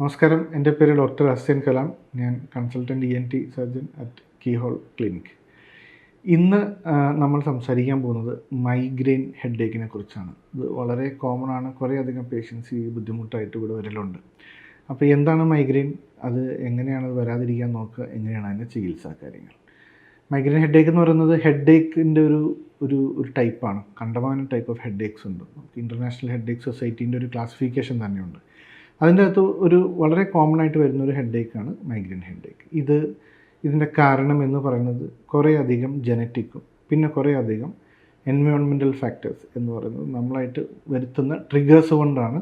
നമസ്കാരം. എന്റെ പേര് ഡോക്ടർ അസ്യൻ കലാം. ഞാൻ consultant E N T surgeon at keyhole clinic. ഇന്ന് നമ്മൾ സംസാരിക്കാൻ പോകുന്നത് മൈഗ്രെയിൻ ഹെഡേക്കിനെ കുറിച്ചാണ്. ഇത് വളരെ കോമൺ ആണ്. കുറേയധികം പേഷ്യൻസ് ഈ ബുദ്ധിമുട്ടായിട്ട് ഇവിടെ വരലുണ്ട്. അപ്പോൾ എന്താണ് മൈഗ്രെയിൻ? അത് എങ്ങനെയാണ് വരാതിരിക്കാൻ നോക്കുക? എങ്ങനെയാണ് അതിന്റെ ചികിത്സാ കാര്യങ്ങൾ? മൈഗ്രെയിൻ ഹെഡേക്ക് എന്ന് പറയുന്നത് ഹെഡേക്കിന്റെ ഒരു ഒരു ഒരു ടൈപ്പാണ്. കണ്ടമാനം ടൈപ്പ് ഓഫ് ഹെഡേക്സ് ഉണ്ട്. ഇന്റർനാഷണൽ ഹെഡേക്ക് സൊസൈറ്റീന്റെ ഒരു ക്ലാസിഫിക്കേഷൻ തന്നെയുണ്ട്. അതിന്റെ അകത്ത് ഒരു വളരെ കോമൺ ആയിട്ട് വരുന്ന ഒരു ഹെഡേക്കാണ് മൈഗ്രെയിൻ ഹെഡേക്ക് ഇത് ഇതിന്റെ കാരണം എന്ന് പറയുന്നത് കുറേ അധികം ജനറ്റിക്കും പിന്നെ കുറേ അധികം എൻവയോൺമെന്റൽ ഫാക്ടേഴ്സ് എന്ന് പറയുന്നത് നമ്മളായിട്ട് വരുത്തുന്ന ട്രിഗേഴ്സ് കൊണ്ടാണ്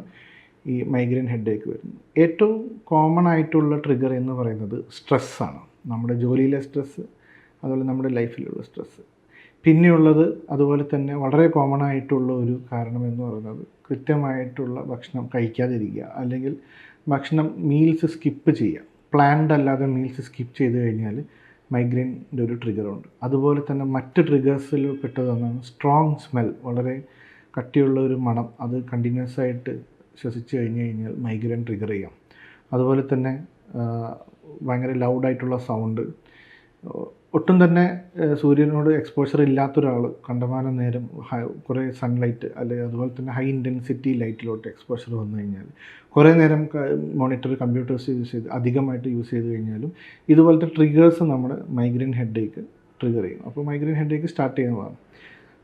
ഈ മൈഗ്രെയിൻ ഹെഡേക്ക് വരുന്നത്. ഏറ്റവും കോമൺ ആയിട്ടുള്ള ട്രിഗർ എന്ന് പറയുന്നത് സ്ട്രെസ്സാണ് നമ്മുടെ ജോലിയിലെ സ്ട്രെസ്സ് അതുപോലെ നമ്മുടെ ലൈഫിലുള്ള സ്ട്രെസ്സ് പിന്നെയുള്ളത് അതുപോലെ തന്നെ വളരെ കോമൺ ആയിട്ടുള്ള ഒരു കാരണം എന്ന് പറയുന്നത് കൃത്യമായിട്ടുള്ള ഭക്ഷണം കഴിക്കാതിരിക്കുക. അല്ലെങ്കിൽ ഭക്ഷണം മീൽസ് സ്കിപ്പ് ചെയ്യുക. പ്ലാൻഡ് അല്ലാതെ മീൽസ് സ്കിപ്പ് ചെയ്ത് കഴിഞ്ഞാൽ മൈഗ്രെയിന്റെ ഒരു ട്രിഗറുണ്ട് അതുപോലെ തന്നെ മറ്റ് ട്രിഗേഴ്സിൽ പെട്ടതൊന്നാണ് സ്ട്രോങ് സ്മെൽ വളരെ കട്ടിയുള്ള ഒരു മണം. അത് കണ്ടിന്യൂസ് ആയിട്ട് ശ്വസിച്ച് കഴിഞ്ഞ് കഴിഞ്ഞാൽ മൈഗ്രെയിൻ ട്രിഗർ ചെയ്യാം. അതുപോലെ തന്നെ ഭയങ്കര ലൗഡായിട്ടുള്ള സൗണ്ട് ഒട്ടും തന്നെ സൂര്യനോട് എക്സ്പോഷർ ഇല്ലാത്തൊരാൾ കണ്ടമാനം നേരം കുറേ സൺലൈറ്റ് അല്ലെങ്കിൽ അതുപോലെ തന്നെ ഹൈ ഇന്റൻസിറ്റി ലൈറ്റിലോട്ട് എക്സ്പോഷർ വന്നു കഴിഞ്ഞാൽ കുറേ നേരം മോണിറ്റർ കമ്പ്യൂട്ടേഴ്സ് യൂസ് ചെയ്ത് അധികമായിട്ട് യൂസ് ചെയ്ത് കഴിഞ്ഞാലും ഇതുപോലത്തെ ട്രിഗേഴ്സ് നമ്മുടെ മൈഗ്രെയിൻ ഹെഡേക്ക് ട്രിഗർ ചെയ്യും. അപ്പോൾ മൈഗ്രെയിൻ ഹെഡേക്ക് സ്റ്റാർട്ട് ചെയ്യുന്നതാണ്.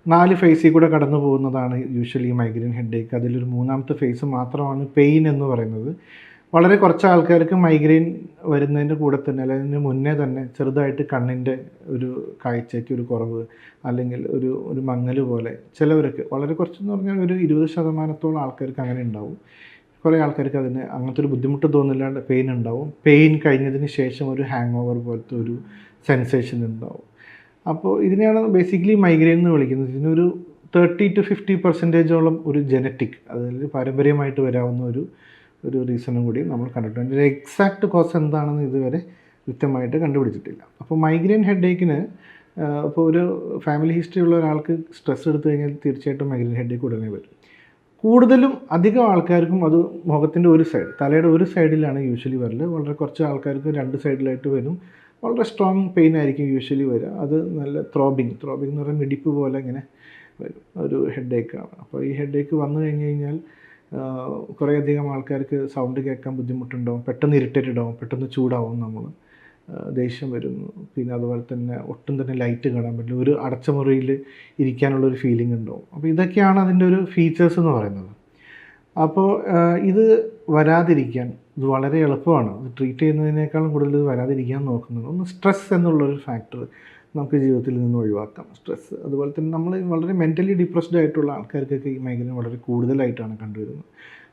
നാല് ഫേസിൽ കൂടെ കടന്നു പോകുന്നതാണ് യൂഷ്വലി മൈഗ്രെയിൻ ഹെഡേക്ക് അതിലൊരു മൂന്നാമത്തെ ഫേസ് മാത്രമാണ് പെയിൻ എന്ന് പറയുന്നത്. വളരെ കുറച്ച് ആൾക്കാർക്ക് മൈഗ്രെയിൻ വരുന്നതിന്റെ കൂടെ തന്നെ അല്ലെങ്കിൽ മുന്നേ തന്നെ ചെറുതായിട്ട് കണ്ണിന്റെ ഒരു കാഴ്ചയ്ക്ക് ഒരു കുറവ് അല്ലെങ്കിൽ ഒരു ഒരു മങ്ങൽ പോലെ ചിലവർക്ക് വളരെ കുറച്ചെന്ന് പറഞ്ഞാൽ ഒരു ഇരുപത് ശതമാനത്തോളം ആൾക്കാർക്ക് അങ്ങനെ ഉണ്ടാവും. കുറേ ആൾക്കാർക്ക് അതിന് അങ്ങനത്തെ ഒരു ബുദ്ധിമുട്ട് തോന്നില്ലാണ്ട് പെയിൻ ഉണ്ടാവും. പെയിൻ കഴിഞ്ഞതിന് ശേഷം ഒരു ഹാങ് ഓവർ പോലത്തെ ഒരു സെൻസേഷൻ ഉണ്ടാവും. അപ്പോൾ ഇതിനെയാണ് ബേസിക്കലി മൈഗ്രെയിൻ എന്ന് വിളിക്കുന്നത്. ഇതിനൊരു തേർട്ടി ടു ഫിഫ്റ്റി പെർസെന്റേജോളം ഒരു ജനറ്റിക് അതായത് പാരമ്പര്യമായിട്ട് വരാവുന്ന ഒരു ഒരു റീസണും കൂടി നമ്മൾ കണ്ടിട്ടുണ്ട്. അതിന്റെ എക്സാക്ട് കോസ് എന്താണെന്ന് ഇതുവരെ കൃത്യമായിട്ട് കണ്ടുപിടിച്ചിട്ടില്ല. അപ്പോൾ മൈഗ്രെയിൻ ഹെഡേക്കിന് ഇപ്പോൾ ഒരു ഫാമിലി ഹിസ്റ്ററി ഉള്ള ഒരാൾക്ക് സ്ട്രെസ് എടുത്തു കഴിഞ്ഞാൽ തീർച്ചയായിട്ടും മൈഗ്രെയിൻ ഹെഡേക്ക് ഉടനെ വരും. കൂടുതലും അധികം ആൾക്കാർക്കും അത് മുഖത്തിന്റെ ഒരു സൈഡ് തലയുടെ ഒരു സൈഡിലാണ് യൂഷ്വലി വരൽ. വളരെ കുറച്ച് ആൾക്കാർക്ക് രണ്ട് സൈഡിലായിട്ട് വരും. വളരെ സ്ട്രോങ് പെയിൻ ആയിരിക്കും യൂഷ്വലി വരിക അത് നല്ല ത്രോബിങ് ത്രോബിങ് എന്ന് പറയുന്ന മിടിപ്പ് പോലെ ഇങ്ങനെ വരും. ഒരു ഹെഡേക്കാണ് അപ്പോൾ ഈ ഹെഡേക്ക് വന്നു കഴിഞ്ഞ് കഴിഞ്ഞാൽ കുറേ അധികം ആൾക്കാർക്ക് സൗണ്ട് കേൾക്കാൻ ബുദ്ധിമുട്ടുണ്ടാവും പെട്ടെന്ന് ഇറിറ്റേറ്റഡ് പെട്ടെന്ന് ചൂടാവും നമ്മൾ ദേഷ്യം വരുന്നു പിന്നെ അതുപോലെ തന്നെ ഒട്ടും തന്നെ ലൈറ്റ് കാണാൻ പറ്റില്ല. ഒരു അടച്ച മുറിയിൽ ഇരിക്കാനുള്ളൊരു ഫീലിംഗ് ഉണ്ടാവും. അപ്പോൾ ഇതൊക്കെയാണ് അതിന്റെ ഒരു ഫീച്ചേഴ്സ് എന്ന് പറയുന്നത്. അപ്പോൾ ഇത് വരാതിരിക്കാൻ ഇത് വളരെ എളുപ്പമാണ്. ഇത് ട്രീറ്റ് ചെയ്യുന്നതിനേക്കാളും കൂടുതൽ ഇത് വരാതിരിക്കാൻ നോക്കുന്നത്. ഒന്ന് സ്ട്രെസ് എന്നുള്ളൊരു ഫാക്ടർ നമുക്ക് ജീവിതത്തിൽ നിന്ന് ഒഴിവാക്കാം. സ്ട്രെസ് അതുപോലെ തന്നെ നമ്മൾ വളരെ മെന്റലി ഡിപ്രസ്ഡ് ആയിട്ടുള്ള ആൾക്കാർക്കൊക്കെ ഈ മേഖല വളരെ കൂടുതലായിട്ടാണ് കണ്ടുവരുന്നത്.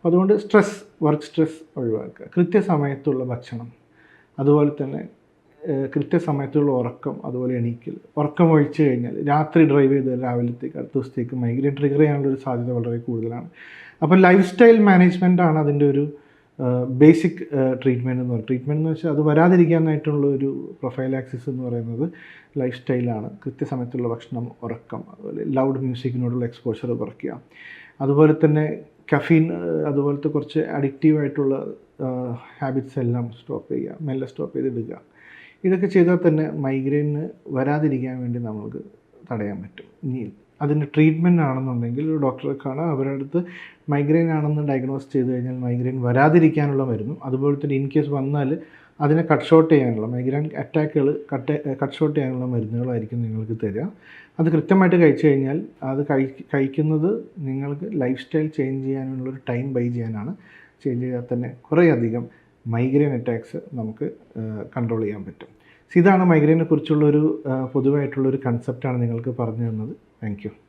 അതുകൊണ്ട് സ്ട്രെസ് വർക്ക് സ്ട്രെസ് ഒഴിവാക്കുക. കൃത്യസമയത്തുള്ള ഭക്ഷണം അതുപോലെ തന്നെ കൃത്യസമയത്തുള്ള ഉറക്കം അതുപോലെ എണീക്കൽ. ഉറക്കം ഒഴിച്ചു കഴിഞ്ഞാൽ രാത്രി ഡ്രൈവ് ചെയ്ത് രാവിലത്തേക്ക് അടുത്ത ദിവസത്തേക്ക് മൈഗ്രേൻ ട്രിഗർ ചെയ്യാനുള്ള ഒരു സാധ്യത വളരെ കൂടുതലാണ്. അപ്പോൾ ലൈഫ് സ്റ്റൈൽ മാനേജ്മെന്റ് ആണ് അതിന്റെ ഒരു ബേസിക് ട്രീറ്റ്മെന്റ് എന്ന് പറയുന്നത്. ട്രീറ്റ്മെന്റ് എന്ന് വെച്ചാൽ അത് വരാതിരിക്കാനായിട്ടുള്ള ഒരു പ്രൊഫൈൽ ആക്സിസ് എന്ന് പറയുന്നത് ലൈഫ് സ്റ്റൈലാണ്. കൃത്യസമയത്തുള്ള ഭക്ഷണം ഉറക്കം അതുപോലെ ലൗഡ് മ്യൂസിക്കിനോടുള്ള എക്സ്പോഷർ കുറയ്ക്കുക. അതുപോലെ തന്നെ കഫീൻ അതുപോലത്തെ കുറച്ച് അഡിക്റ്റീവ് ആയിട്ടുള്ള ഹാബിറ്റ്സ് എല്ലാം സ്റ്റോപ്പ് ചെയ്യുക മെല്ലെ സ്റ്റോപ്പ് ചെയ്തിടുക. ഇതൊക്കെ ചെയ്താൽ തന്നെ മൈഗ്രെയിന് വരാതിരിക്കാൻ വേണ്ടി നമ്മൾക്ക് തടയാൻ പറ്റും. ഇനി അതിന്റെ ട്രീറ്റ്മെന്റ് ആണെന്നുണ്ടെങ്കിൽ ഒരു ഡോക്ടറെ കാണാം അവരുടെ അടുത്ത് മൈഗ്രെയിൻ ആണെന്ന് ഡയഗ്നോസ് ചെയ്ത് കഴിഞ്ഞാൽ മൈഗ്രെയിൻ വരാതിരിക്കാനുള്ള മരുന്നും. അതുപോലെ തന്നെ ഇൻ കേസ് വന്നാൽ അതിനെ കട്ട് ഷോട്ട് ചെയ്യാനുള്ള മൈഗ്രെയിൻ അറ്റാക്കുകൾ കട്ട് കട്ട് ഷോട്ട് ചെയ്യാനുള്ള മരുന്നുകളായിരിക്കും നിങ്ങൾക്ക് തരിക. അത് കൃത്യമായിട്ട് കഴിച്ചു കഴിഞ്ഞാൽ അത് കഴി കഴിക്കുന്നത് നിങ്ങൾക്ക് ലൈഫ് സ്റ്റൈൽ ചേഞ്ച് ചെയ്യാനുള്ളൊരു ടൈം ബൈ ചെയ്യാനാണ്. ചേഞ്ച് ചെയ്താൽ തന്നെ കുറേയധികം മൈഗ്രെയിൻ അറ്റാക്സ് നമുക്ക് കൺട്രോൾ ചെയ്യാൻ പറ്റും. ഇതാണ് മൈഗ്രെയിനെ കുറിച്ചുള്ളൊരു പൊതുവായിട്ടുള്ളൊരു കൺസെപ്റ്റാണ് നിങ്ങൾക്ക് പറഞ്ഞു തന്നത്. താങ്ക്